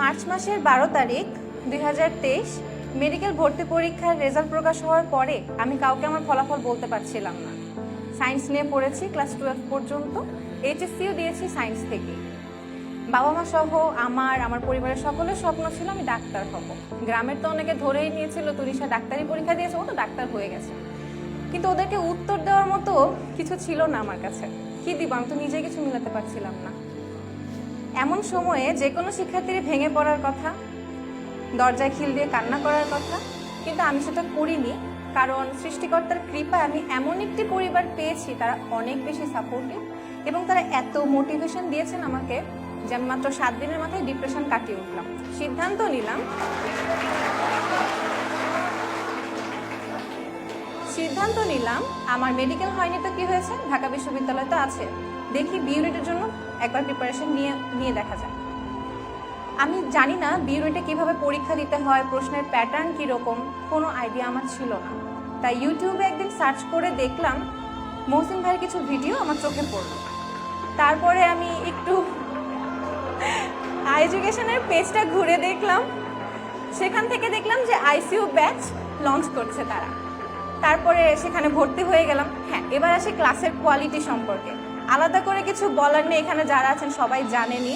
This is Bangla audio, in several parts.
মার্চ মাসের বারো তারিখ, দুই হাজার তেইশ, মেডিকেল ভর্তি পরীক্ষার রেজাল্ট প্রকাশ হওয়ার পরে আমি কাউকে আমার ফলাফল বলতে পারছিলাম না। সায়েন্স নিয়ে পড়েছি ক্লাস টুয়েলভ পর্যন্ত, এইচএসসিও দিয়েছি সায়েন্স থেকে। বাবা মা সহ আমার আমার পরিবারের সকলের স্বপ্ন ছিল আমি ডাক্তার হব। গ্রামের তো অনেকে ধরেই নিয়েছিল তুরিশা ডাক্তারি পরীক্ষা দিয়েছে, ও তো ডাক্তার হয়ে গেছে। কিন্তু ওদেরকে উত্তর দেওয়ার মতো কিছু ছিল না আমার কাছে। কি দিব? আমি তো নিজে কিছু মিলাতে পারছিলাম না। এমন সময়ে যে কোনো শিক্ষার্থীর ভেঙে পড়ার কথা, দরজায় খিল দিয়ে কান্না করার কথা, কিন্তু আমি সেটা করিনি, কারণ সৃষ্টিকর্তার কৃপায় আমি এমন একটি পরিবার পেয়েছি, তারা অনেক বেশি সাপোর্টিভ এবং তারা এত মোটিভেশন দিয়েছেন আমাকে যে আমি মাত্র সাত দিনের মাথায় ডিপ্রেশন কাটিয়ে উঠলাম। সিদ্ধান্ত নিলাম সিদ্ধান্ত নিলাম, আমার মেডিকেল হয়নি তো কি হয়েছে? ঢাকা বিশ্ববিদ্যালয় তো আছে। দেখি বিউনিটের জন্য একবার প্রিপারেশন নিয়ে নিয়ে দেখা যায় আমি জানি না বিউনিটে কীভাবে পরীক্ষা দিতে হয়, প্রশ্নের প্যাটার্ন কীরকম, কোনো আইডিয়া আমার ছিল না। তাই ইউটিউবে একদিন সার্চ করে দেখলাম, মহসিন ভাইয়ের কিছু ভিডিও আমার চোখে পড়ল। তারপরে আমি একটু এডুকেশনের পেজটা ঘুরে দেখলাম। সেখান থেকে দেখলাম যে আইসিইউ ব্যাচ লঞ্চ করছে তারা। তারপরে সেখানে ভর্তি হয়ে গেলাম। হ্যাঁ এবার আসে ক্লাসের কোয়ালিটি সম্পর্কে। আলাদা করে কিছু বলার নেই, এখানে যারা আছেন সবাই জানেনি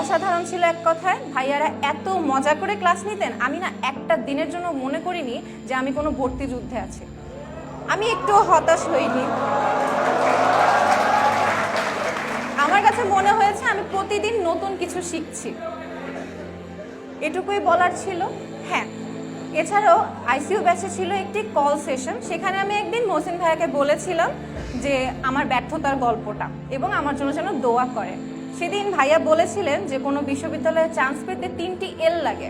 অসাধারণ ছিল এক কথায়, ভাইয়ারা এত মজা করে ক্লাস নিতেন, আমি না একটা দিনের জন্য মনে করিনি যে আমি কোনো ভর্তি যুদ্ধে আছি। আমি একটু হতাশ হইনি। আমার কাছে মনে হয়েছে আমি প্রতিদিন নতুন কিছু শিখছি। এটুকুই বলার ছিল। হ্যাঁ এছাড়াও আইসিইউ ব্যাচে ছিল একটি কল সেশন, সেখানে আমি একদিন মহসিন ভাইয়াকে বলেছিলাম যে আমার ব্যর্থতার গল্পটা এবং আমার জন্য যেন দোয়া করে। সেদিন ভাইয়া বলেছিলেন যে কোনো বিশ্ববিদ্যালয়ে চান্স পেতে তিনটি এল লাগে,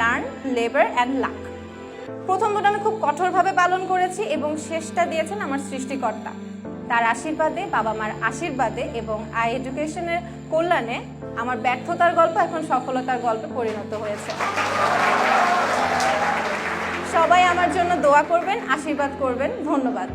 লার্ন, লেবার অ্যান্ড লাক। প্রথম দুটো আমি খুব কঠোরভাবে পালন করেছি এবং শেষটা দিয়েছেন আমার সৃষ্টিকর্তা। তার আশীর্বাদে, বাবা মার আশীর্বাদে এবং আই এডুকেশনের কল্যাণে আমার ব্যর্থতার গল্প এখন সফলতার গল্পে পরিণত হয়েছে। সবাই আমার জন্য দোয়া করবেন আশীর্বাদ করবেন। ধন্যবাদ।